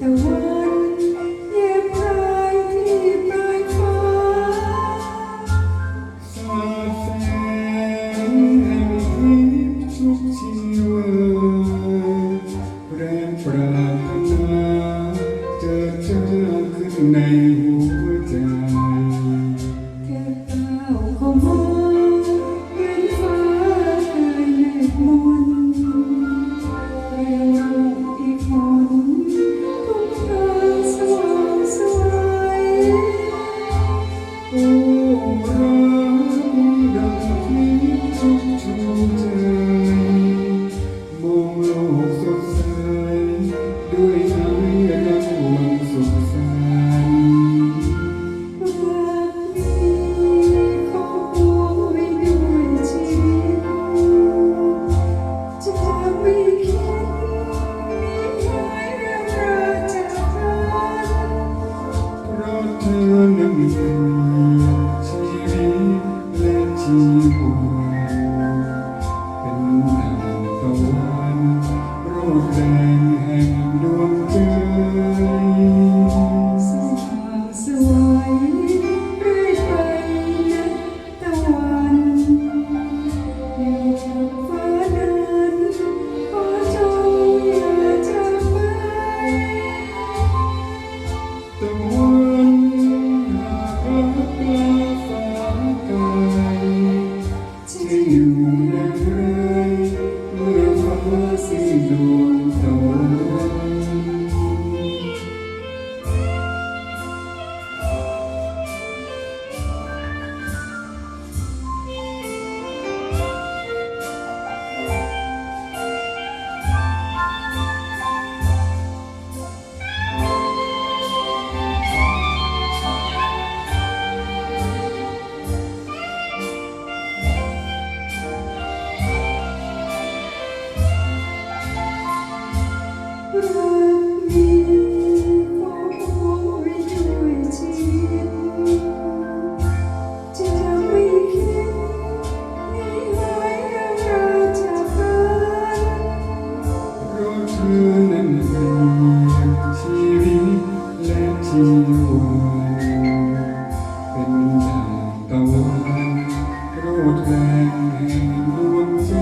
ตะวันแยบคายที่ปลายฟ้าแสงแห่งทิพชุกชีวาแรงปรานาจอจอกในหัว Oh, open. ชีวาเป็นดั่งตะวันรูดแรงแห่งดวงใจ